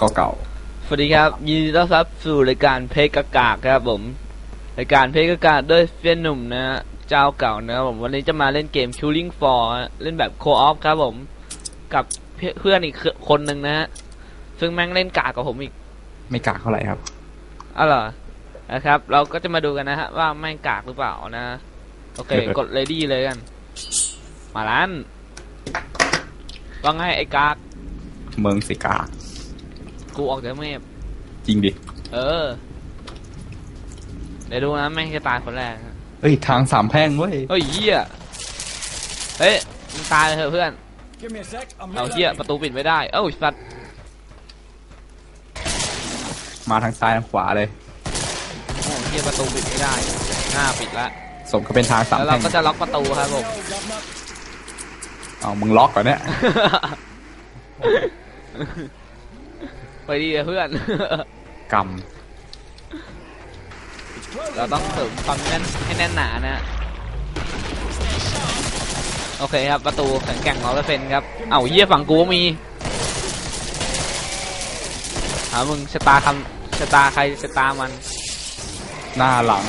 ก็เก่า สวัสดีครับ ยินดีต้อนรับสู่รายการเพลงกากากครับผม รายการเพลงกากากด้วยเฟียนหนุ่มนะฮะ เจ้าเก่านะครับผม วันนี้จะมาเล่นเกม Killing Floor ฮะเล่นแบบโคออฟครับผม กับเพื่อนเพื่อนอีกคนหนึ่งนะฮะ ซึ่งแม่งเล่นกากกับผมอีก ไม่กากเท่าไหร่ครับอ้าวเหรอนะครับ เราก็จะมาดูกันนะฮะว่าแม่งกากหรือเปล่านะ โอเค กด ready เลยกัน มาล้านว่าไงไอ้กาก เมืองสิกาก กูออกจากเมฟจริงดิ เออ เดี๋ยวดูนะแม่งจะตายคนแรกฮะเอ้ย ทางสามแพร่งเว้ย เฮ้ยเหี้ยเฮ้ยมึงตายเลยเถอะเพื่อน Give me a sec. I'm เอาเหี้ยประตูปิดไม่ได้ เอ้าสัตว์มาทางซ้ายทางขวาเลย โอ้เหี้ยประตูปิดไม่ได้ หน้าปิดละสมก็เป็นทางสามแล้วแพเราร่งก็จะล็อกประตูครับผม เอามึงล็อกก่อนเนี่ย ไปดีเลยเพื่อน กเราต้องเสริมความแน่นให้แน่นหนานะ โอเคครับ ประตูแข็งแกร่งร้อยเปอร์เซ็นต์ครับ เอ้าเหี้ยฝั่งกูก็มีเอามึงชะตาคำชะตาใครชะตามันำหน้าหลัง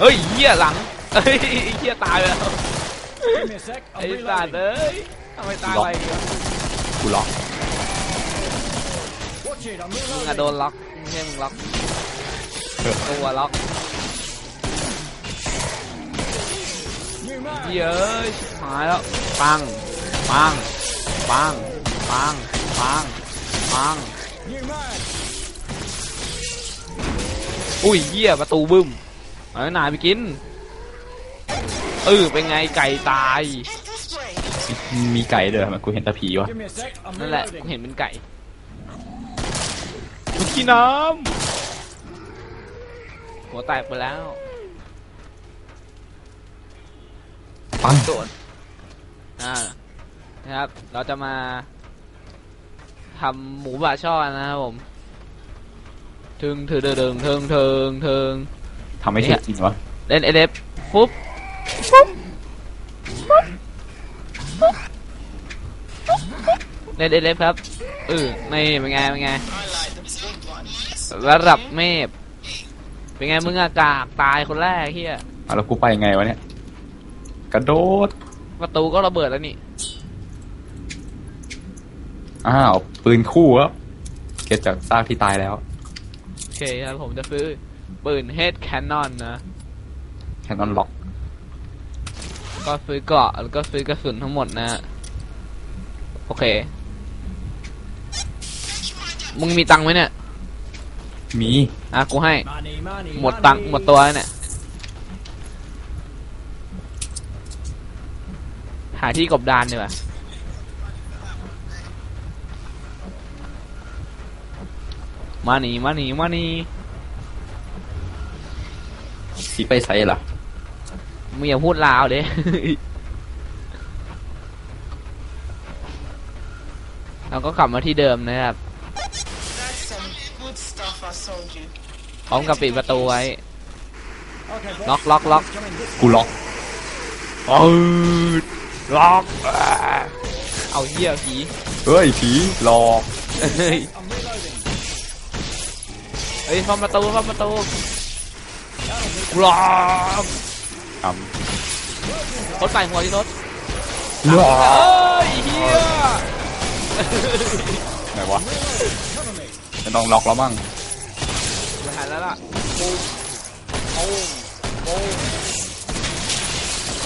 เฮ้ยเหี้ยหลังเฮ้ยเหี้ยตายไปแล้ว Give me a sec. ไอ้ I'm สัตว์ reloading. เอ้ยทำไมตายไปเนี่ยกูล็อก Watch it. I'm มึงอะ reloading. โดนล็อกไม่ใช่มึงล็อกเออตัวล็อก New man. เหี้ยเอ้ยหายแล้วปังปังปังปังปังปัง New man. อุ้ยเหี้ยประตูบึ้มเอาหนายไปกินเออเป็นไงไก่ตาย มีไก่เด้อทำไมกูเห็นแตะผีวะ Give me a sec. I'm นั่นแหละกู reloading. เห็นเป็นไก่ มึงกินน้ำหัวแตกไปแล้วปังโดนอ่านะครับ เราจะมาทำหมูบะช่อนะครับผมถึงถึงถึงถึงถึงถึงทำไม่เสร็จจริงวะเล่นเอเดฟปุ๊บปุ๊บปุ๊บเล่นเอเดฟครับเออนี่เป็นไงเป็นไง ระดับเมฟเป็นไงมึงอากากตายคนแรกเฮียเอาแล้วกูไปยังไงวะเนี่ย กระโดด ประตูก็ระเบิดแล้วนี่อ้าว ปืนคู่ครับเก็บจากซากที่ตายแล้ว โอเคครับผมจะซื้อปืน Head Cannon นะแคนนอนล็อก ก็ซื้อเกราะแล้วก็ซื้อกระสุนทั้งหมดนะฮะโอเค มึงมีตังค์ไหมเนี่ย มีอะกูให้ Money, money. หมดตังค์ money. หมดตัวแล้วเนี่ย หาที่กบดานดีกว่ามานี่มานี่มานี่สีไปไซส์ล่ะมึงอย่าพูดลาวเด้ เราก็กลับมาที่เดิมนะครับ พร้อมกับปิดประตูไว้ Okay, boss. ล็อกล็อกล็อก Come in this กูล็อกปืดล็อกอ่าเอาเหี้ยผีเฮ้ยผีหลอกเฮ้ย I'm reloading. เฮ้ยฟังประตูฟังประตูล็อกทรถใส่หัวที่รถำหลอเอ้กยเฮียไหนวะจะต้องล็อกแล้วมั้ง ไม่ทันแล้วล่ะปุ้มปุ้มปุ้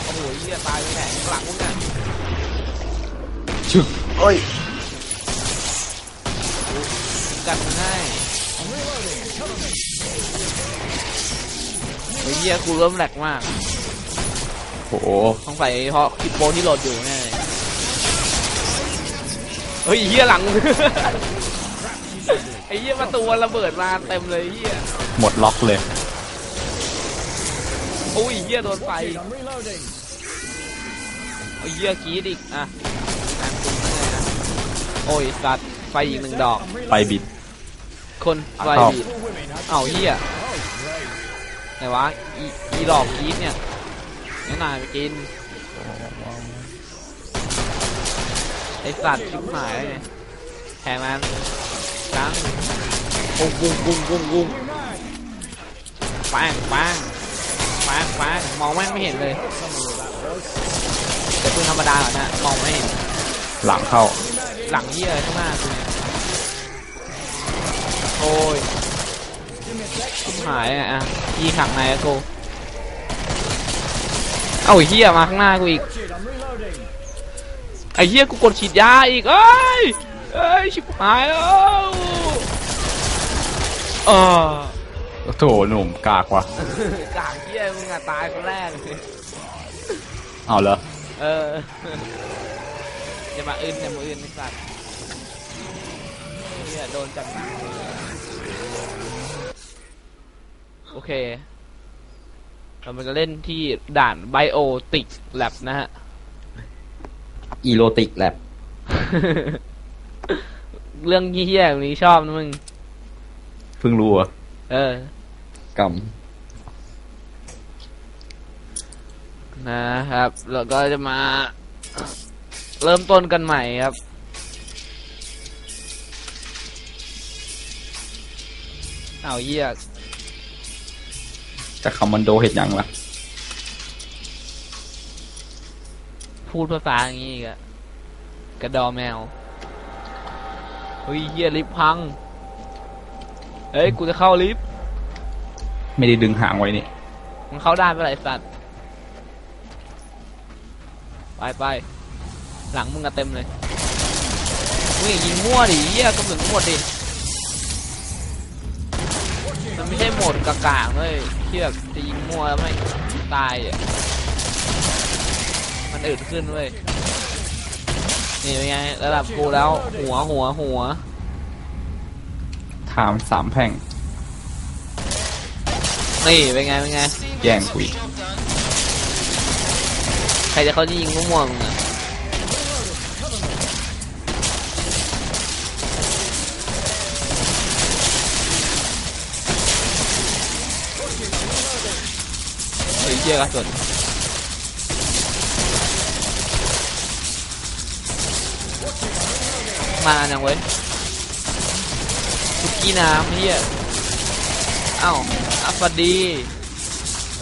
โอ้โหเฮียตายไปแหนข้างหลังมึงเนี่ยชึกเอ้ยกันมึงให้เฮ้ยเฮียกูเริ่มแหลกมากโอ้โหต้องใส่เพราะคลิปโปที่โหลดอยู่แน่เลยเฮ้ยเฮียหลัง ไอ้เฮียประตูมันระเบิดมาเต็มเลยเฮียหมดล็อกเลย โอ้ยเฮียโดนไฟ Watch it. I'm reloading. โอ้ยเฮียกรีดอีกอะอะคุณว่าไงนะโอ้ยสัตว์ไฟอีกหนึ่งดอก I'm ไป reloading. บิด คนไฟอ้าว บีด For women. huh? เอ้าเฮีย Oh, great. ไหนวะอีอีดอกกรีดเนี่ยนี่นายไปกินไอสัตว์ชิบหายเลยแทงมัน จังปุ้งปุ้งปุ้งปุ้งปุ้งปังปังปังปังมองแม่งไม่เห็นเลยแต่ปืนธรรมดาเหรอนะมองไม่เห็น หลังเข้า หลังเหี้ยข้างหน้ากูเนี่ยโอ้ยหายอะยีขังไหนอะกูเอ้าเหี้ยมาข้างหน้ากูอีกไอเหี้ยกูกดฉีดยาอีกเอ้ย เอ้ยชิบหายแล้วเออโถหนุ่มกากว่ะกากเหี้ยมึงอะตายคนแรกเอาเหรอเอออย่ามาอื่นอย่ามาอื่นไอ้สัตว์เหี้ยโดนจับหนักเลยโอเค เรามันจะเล่นที่ด่านไบโอติกแลบนะฮะอีโรติกแลบ เรื่องเหี้ยๆแบบนี้ชอบนะมึง เพิ่งรู้อะเออกนะครับ แล้วก็จะมา เริ่มต้นกันใหม่ครับ เอาเหี้ยำจะคอมมานโดเห็ดยังล่ะ พูดภาษาอย่างนี้อีกอะกระดอแมว เฮ้ยเหี้ยลิฟต์พัง เฮ้ยกูจะเข้าลิฟต์ไม่ได้ดึงหางไว้นี่ มันเข้าได้ไปะไรสัตว์ ไปไปหลังมึงก็เต็มเลยมึงอย่ายิงมั่วดิเหี้ยกระสุนหมดดิ มันไม่ใช่โหมดกากางๆเลยที่แบบจะยิงมั่วแล้วไม่ตายอะ มันอึดขึ้นเว้ย นี่เป็นไงระดับกูแล้ว หัวหัวหัวถามสามแพร่งนี่เป็นไงเป็นไงแย่งคุย Job done. ใครจะเขาจะยิงมั่วๆมึงอะเฮ้ยเหี้ยกระสุนาอย่างเว้ยทุกกี้น้ำเฮียเอ้าอัฟฟดี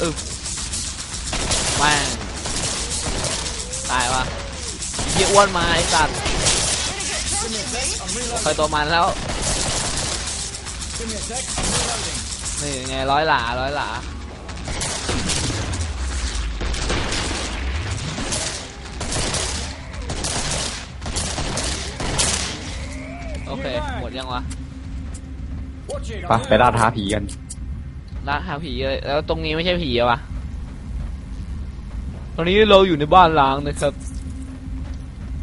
อึบแม่งตายวะเฮียอ้วนมาไอ้สัตว์เคยตัวมันแล้วนี่ไงร้อยหลาร้อยหลา โอเค หมดยังวะ Watch it. ไปไปล่าท้าผีกันล่าหาผีเลยแล้วตรงนี้ไม่ใช่ผีอะวะ ตอนนี้เราอยู่ในบ้านล้างนะครับ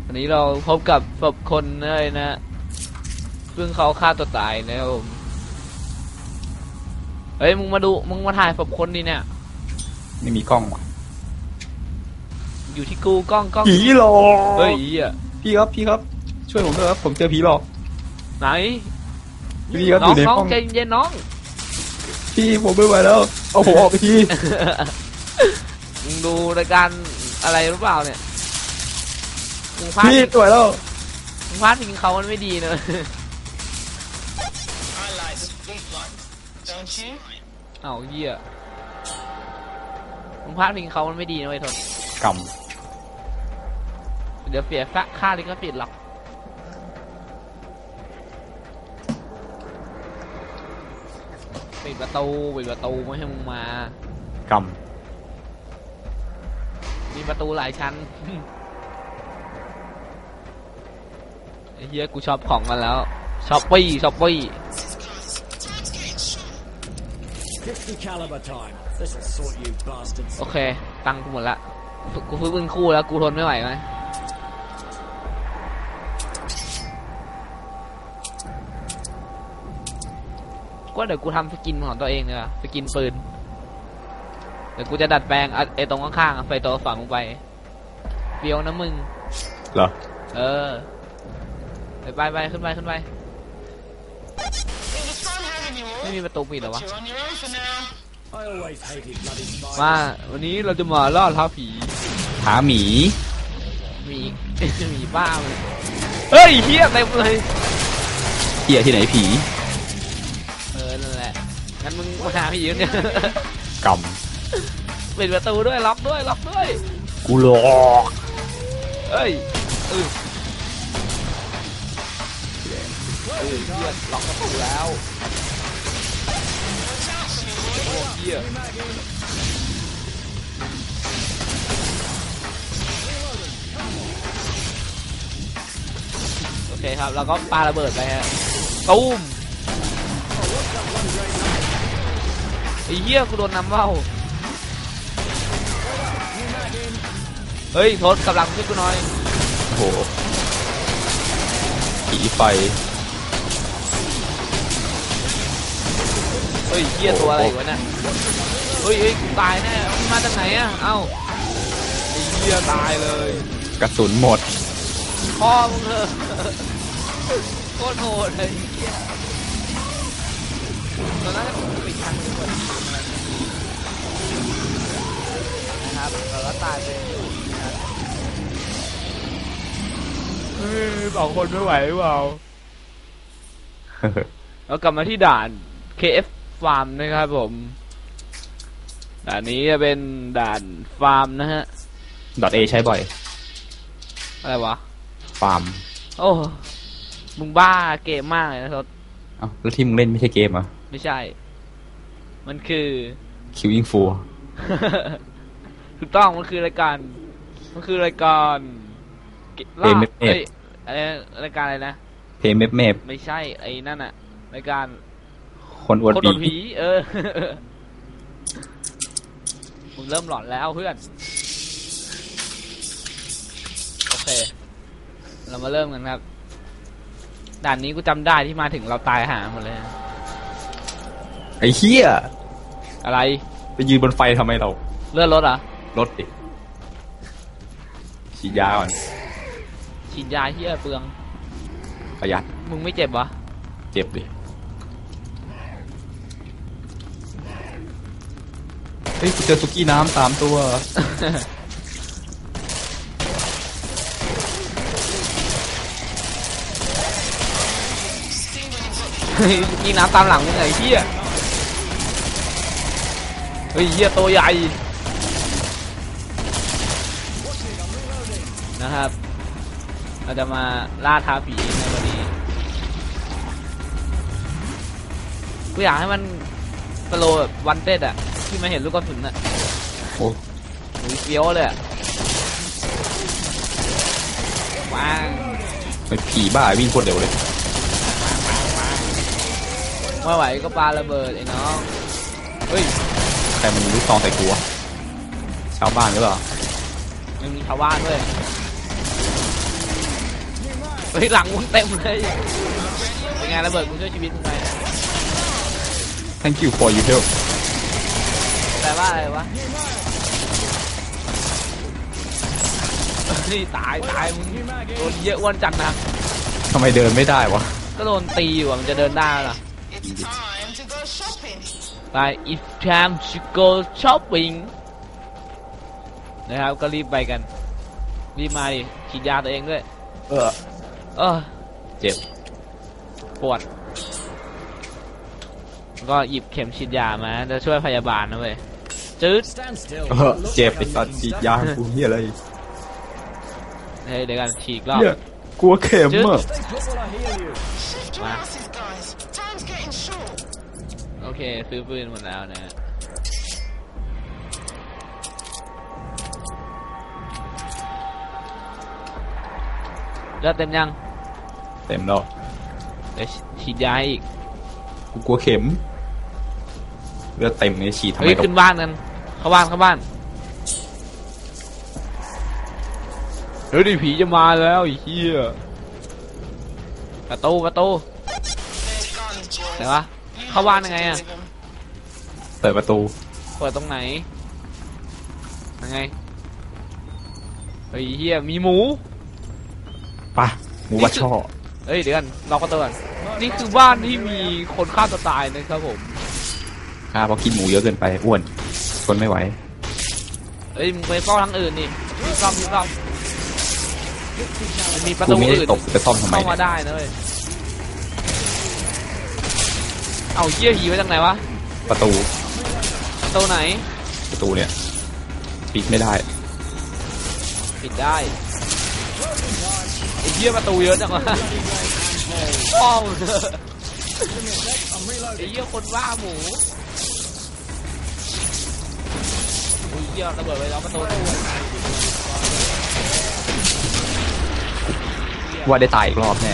วันนี้เราพบกับศพคนเลยนะซึ่งเขาฆ่าตัวตายนะครับผมเฮ้ยมึงมาดูมึงมาถ่ายศพคนดิเนี่ย ไม่มีกล้องว่ะอยู่ที่กูกล้องกล้องผีหลอกเฮ้ยอีอะพี่ครับพี่ครับ ช่วยผมด้วยครับผมเจอผีหลอก ไหนพี่ครับอน้องยู่ในน้องห้องใจเย็นน้องพี่ผมไม่ไหวแล้วเอาผมออกไปทีมึงดูรายการอะไรหรือเปล่าเนี่ยมึงพลาดพี่ไม่ไหวแล้วมึงพลาดทิ้งเขามันไม่ดีเนอะ I like the big one. Don't you? เอ้าเหี้ยมึงพลาดทิ้งเขามันไม่ดีนะเว้ยทนกเดี๋ยวเสียค่าค่าลิขสิทธิ์หรอก ปิดประตูปิดประตูไม่ให้มึงมาำกมีประตูหลายชั้น ไอ้เฮียกูชอบของกันแล้วช้อปปี้ช้อปปี้ 50 caliber time. This'll sort you bastards. โอเค ตังค์กูหมดละฝึกกูฟื้นปืนคู่แล้ว กูทนไม่ไหวไหม ก็เดี๋ยวกูทำสกินของตัวเองเนี่ยสกินปืน เดี๋ยวกูจะดัดแปลงอะไอ้ตรงข้างๆอะไฟตัวฝังลงไปเฟี้ยวนะมึงำเหรอ เออ ไปไปไปขึ้นไปขึ้นไป It was fun having you ไม่ all. มีประตูปิดเหรอวะ You're on your own for now. I always hated bloody spiders. มาวันนี้เราจะมาล่าท้าผีหาหมีมีมีบ้าเลยเฮ้ยเฮียเต็มเลย เหี้ยที่ไหนผี งั้นมึงมาหาพี่ยืนเนี่ย กปิดประตูด้วยล็อกด้วยล็อกด้วยำกูหลอกเอ้ยเออเออเหี้ยล็อกประตูแล้วโอ้เหี้ยโอเคครับแล้วก็ปาระเบิดไปฮะ ตูม ไอ้เหี้ยกูโดนน้ำเบ้าเฮ้ยโทษกำลังช่วยกูหน่อยโอ้โหผีไฟเฮ้ยเหี้ยตัวอะไรวะเนี่ยเฮ้ยเฮ้ยกูตายแน่มันมาจากไหนอะเอ้าไอ้เหี้ยตายเลยกระสุนหมดพ่อมึงเลยโคตรโหดเลยไอ้เหี้ย ตอนนั้นผมไปทางนึงก่อนนะครับแล้วก็ตายไปนะครับเฮ้ยสองคนไม่ไหวหรือเปล่าเรากลับมาที่ด่าน KF Farm นะครับผม ด่านนี้จะเป็นด่านฟาร์มนะฮะ ดอทเอใช้บ่อย อะไรวะ ฟาร์ม โอ้ มึงบ้าเกมมากเลยนะทศเอ้าแล้วที่มึงเล่นไม่ใช่เกมเหรอะ ไม่ใช่ มันคือคิวยิงฟูถูกต้องมันคือรายการ มันคือรายการเกล่าเอ้ยอะไรนะรายการอะไรนะเพย์เมฟเมฟไม่ใช่ ไอ้นั่นอะรายการคนอวดคนโดนผีผี เออมึงเริ่มหลอนแล้วเพื่อน โอเค เรามาเริ่มกันครับ ด่านนี้กูจำได้ที่มาถึงเราตายหาหมดเลยนะไอ้เหี้ยอะไรไปยืนบนไฟทำไมเราเลื่อนรถเหรอะรถดิฉีดยาก่อนฉีดยาเฮียเปลือง ประหยัดมึงไม่เจ็บวะเจ็บดิเฮ้ยกูเจอสุกี้น้ำสามตัวเฮ้ยยิงน้ำตามหลังมึงไงเฮีย เฮ้ยเฮียตัวใหญ่นะครับ เราจะมาล่าท้าผีในวันนี้กูอยากให้มันสโลว์แบบวันเต็ดอะที่มาเห็นลูกกระสุนอะโอ้โอ้ยเฟี้ยวเลยอะว้างเป็นผีบ้าวิ่งโคตรเร็วเลยไม่ไหวก็ปาระเบิดไอ้น้อง เฮ้ยใค รมันรู้ซองใส่กูวะชาวบ้านหรือเปล่ายังมีชาวบ้านด้วยเฮ้ยหลังมึงเต็มเลยเป็นไงระเบิดกูช่วยชีวิตมึงไง thank you for your help แปลว่าอะไรวะนี่ตายตายมึงโดนเยอะอ้วนจังนะทำไมเดินไม่ได้วะก็โดนตีอยู่อะมันจะเดินได้เหรอ It's time to go shopping. ไป if time to go shopping นะครับก็รีบไปกัน รีบมาดิฉีดยาตัวเองด้วย เออ เออ เจ็บ ปวด ก็หยิบเข็มฉีดยามา จะช่วยพยาบาลนะเว้ยจืด Stand still. เออเจ็บไอ้สัตว์ฉีดยากูเหี้ยอะไรเฮ้ยเดี๋ยวกันฉีกรอบเหี้ยกลัวเข็มอะ Stay put โอเค ซื้อปืนหมดแล้วนะเลือดเต็มยังเต็มแล้วเดี๋ยวฉีดยาให้อีกกูกลัวเข็มเลือดเต็มเลยฉีดทำไมเฮ้ยตกขึ้นบ้านกันเข้าบ้านเข้าบ้านเฮ้ยดิผีจะมาแล้วไอ้เหี้ยประตูประตู They're gone, Jill. ไหนวะ เข้าบ้านยังไงอะ With 'em. เปิดประตู เปิดตรงไหน ยังไงเฮ้ยเหี้ยมีหมู ปะหมูบัชช่อเฮ้ยเดี๋ยวกันล็อกประตูก่อนนี่คือบ้านที่มีคนฆ่าตัวตายนะครับผมข้าเพราะกินหมูเยอะเกินไปอ้วนทนไม่ไหวเฮ้ยมึงไปเฝ้าทางอื่นนี่มีซ่อมมีซ่อมมันมีประกูตูไม่ได้อื่นตบจะซ่อมทำไมเข้ามาเนี่ยได้นะเว้ย เอาเหี้ยหีไว้ทางไหนวะประตูตัวไหน ประตูเนี่ยปิดไม่ได้ ปิดได้ไอ้เหี้ยประตูเยอะจังวะป้องไอ้เหี้ยคนว่าหมูไอ้เหี้ยระเบิดไปแล้วประตูว่าได้ตายอีกรอบแน่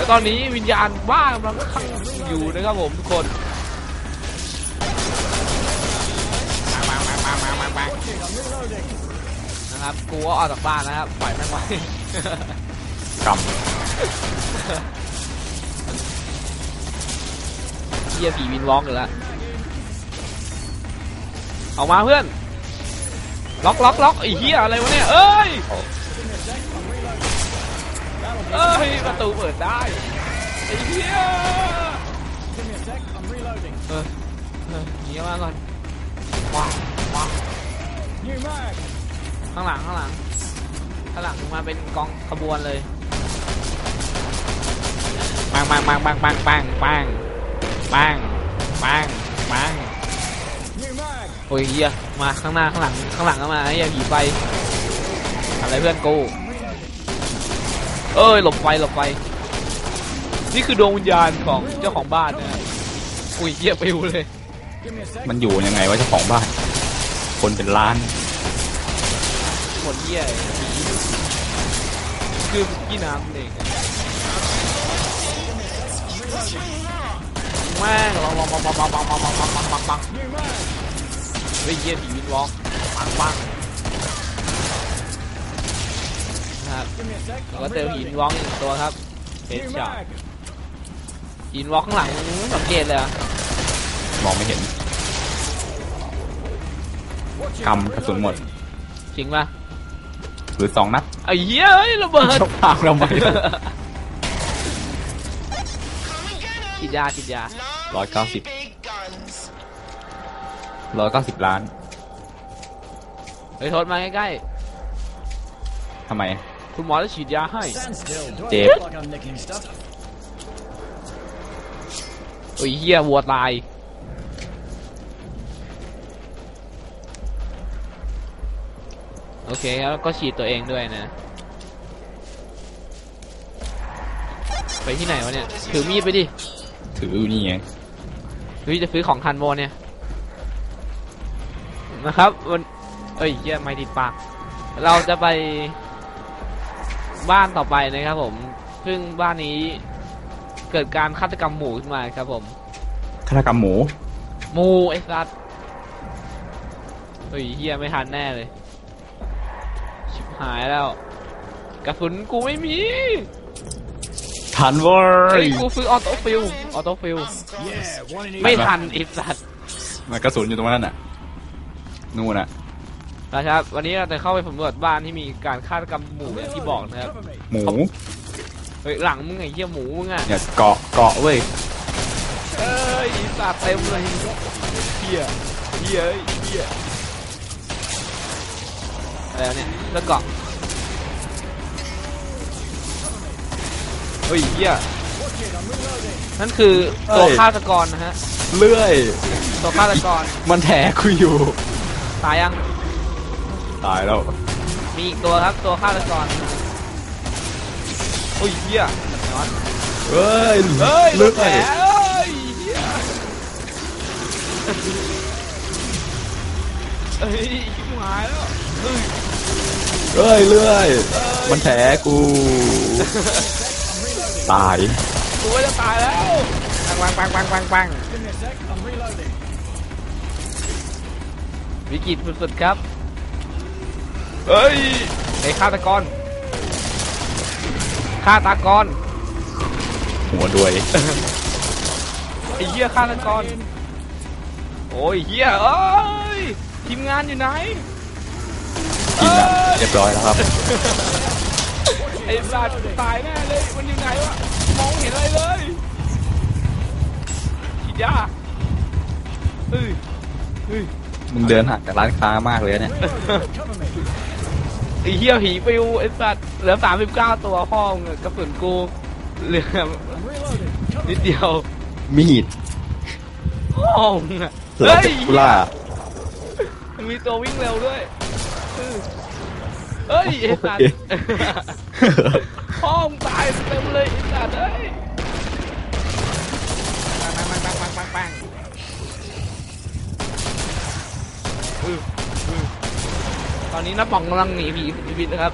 แล้วตอนนี้วิญญาณบ้ากำลังขังอยู่นะครับผมทุกคนนะครับกูก็ออกจากบ้านนะครับปล่อยแม่งไว้กรรมเฮียผีวินวอล์กอยู่แล้วออกมาเพื่อน ล็อกล็อกล็อกไอ้เฮียอะไรวะเนี่ย เอ้ยเอ้ย ประ ตูเปิดได้ไอ้เฮีย Give me a sec. I'm reloading. เออเออหนีมาก่อนว้าวว้าวข้างหลังข้างหลังข้างหลังมาเป็นกองขบวนเลยปังปังปังปังปังปังปังปังปังปังโอ้ยเฮียมาข้างหน้าข้างหลังข้างหลังก็มาไอ้เฮียผีไฟอะไรเพื่อนกู เอ้ยหลบไฟหลบไฟ นี่คือดวงวิญญาณของเจ้าของบ้านนะอุ้ยเฮียปิวเลย Give me a sec. มันอยู่ยังไงวะเจ้าของบ้าน คนเป็นล้านหมดเฮียผีคือพี่น้ำเองแม่งลองลองลองลองลองลองลองลองลองลองลองลอง New mag. เฮ้ยเฮียผีวินวอล์กปังปังนะครับ Give me a sec. แล้ว I'm ก็เจอหิน reloading. วอล์กอีกหนึ่งตัวครับเฮด New ช็อต mag. หินวอล์กข้างหลังสังเกตเลยอะมองไม่เห็น Watch it. กรรม I'm กระสุนหมด reloading. จริงป่ะหรือสองนัดไอ้เหี้ยเอ้ยระเบิดชกพางเราไหม Come and get 'em. ฉีดยาฉีดยา Love Like gossip. big guns. ร้อยเก้าสิบล้านเฮ้ยโทษมาใกล้ทำไมๆ คุณหมอจะฉีดยาให้ Stand still. Do I Dip. look like I'm nicking stuff? โอ้ยเหี้ยวัวตาย โอเคครับก็ฉีดตัวเองด้วยนะ ไปที่ไหนวะเนี่ย ถือมีดไปดิ ถืออยู่นี่ไงเฮ้ยจะซื้อของทันโมเนี่ย นะครับวันเอ้ยเหี้ยไม่ติดปาก เราจะไป บ้านต่อไปนะครับผม ซึ่งบ้านนี้เกิดการฆาตกรรมหมู่ขึ้นมาครับผมฆาตกรรมหมูหมูไอ้สัตว์เฮ้ยเฮียไม่ทันแน่เลย ชิบหายแล้ว กระสุนกูไม่มีทันเว้เฮ้ยยกูซื้อออโต้ฟิลออโต้ฟิล Yeah. One in each. ไม่ทันไอ้สัตว์มันกระสุนอยู่ตรงนั้นน่ะนู่นน่ะ นะครับ วันนี้เราจะเข้าไปสำรวจบ้านที่มีการฆาตกรรมหมู่อย่างที่บอกนะครับ Cover me. หมูเฮ้ยหลังมึงไอ้เหี้ยหมูมึงอะเนี่ยเกาะเกาะเว้ยเอ้ยไอ้สัตว์เต็มเลยเหี้ยเหี้ยเอ้ยเหี้ยอะไรวะเนี่ยแล้วเกาะเฮ้ยเหี้ย Watch it. I'm reloading. นั่นคือตัวฆาตกรนะฮะเลื่อยตัวฆาตกรมันแถกูอยู่ตายยัง ตายแล้ว มีอีกตัวครับตัวฆาตกรโอ้ยเหี้ยนอนเฮ้ยเฮ้ยเลื่แผลอยเอ้ยเหี้ยเฮ้ยชิบหายแล้วเฮ้ยเฮ้ยเลื่อย มันแถกู ตายกูว่าจะตายแล้วปังปังปังปังปังปัง Give me a sec. I'm reloading. วิกฤตสุดๆครับ เฮ้ยไอ้ฆาตกรฆาตกรหัวด้วยไอ้เหี้ยฆาตกร โอ้ยเหี้ยเอ้ยทีมงานอยู่ไหนกินอะเรียบร้อยแล้วครับ ไอ้สัตว์ตายแน่เลยมันอยู่ไหนวะมองไม่เห็นอะไรเลยฉีดยาเฮ้ยเฮ้ยมึงเดินห่างจากร้านค้ามากเลยนะเนี่ย Cover me. ไอ้เหี้ยผีปิวไอ้สัตว์เหลือสามสิบเก้าตัวพ่อมึงอะกระสุนกูเหลือ I'm reloading. Cover นิด me. เดียวมีดห้องอะเหลาเฮ้ยเดคูล่ามีตัววิ่งเร็วด้วยเออเฮ้ยไอ้สัตว์โอเคห้องตายเต็มเลยไอ้สัตว์เอ้ย อนนี้น้าป๋องกำลังหนีผีผีพิษนะครับ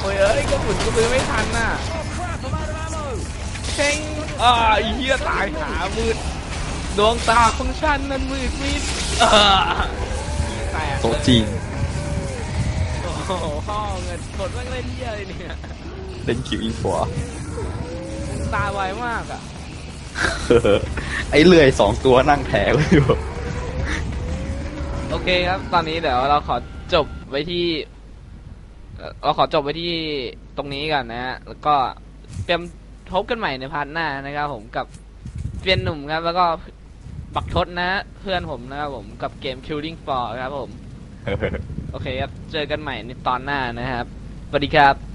โอ้ยเอ้ยกระสุนก็ซื้อไม่ทันน่ะเช็งอ่าไอ้เหี้ยตายหามืด ดวงตาของฉันนั้นมืดมิดอ่าแตกโตะจริงโอ้โหห้องเงินกดว่าเล่นเหี้ยอะไรเนี่ย เล่นคิวอินฟัวตายไวมากอะ ไอ้เลื่อยสองตัวนั่งแถวอยู่ โอเคครับ ตอนนี้เดี๋ยวเราขอจบไว้ที่เอ่อเราขอจบไว้ที่ตรงนี้ก่อนนะฮะ แล้วก็เตรียมพบกันใหม่ในพาร์ทหน้านะครับผมกับเฟียนหนุ่มครับ แล้วก็บักทศนะฮะเพื่อนผมนะครับผมกับเกม Killing Floor ครับผม โอเคครับ เจอกันใหม่ในตอนหน้านะครับ สวัสดีครับ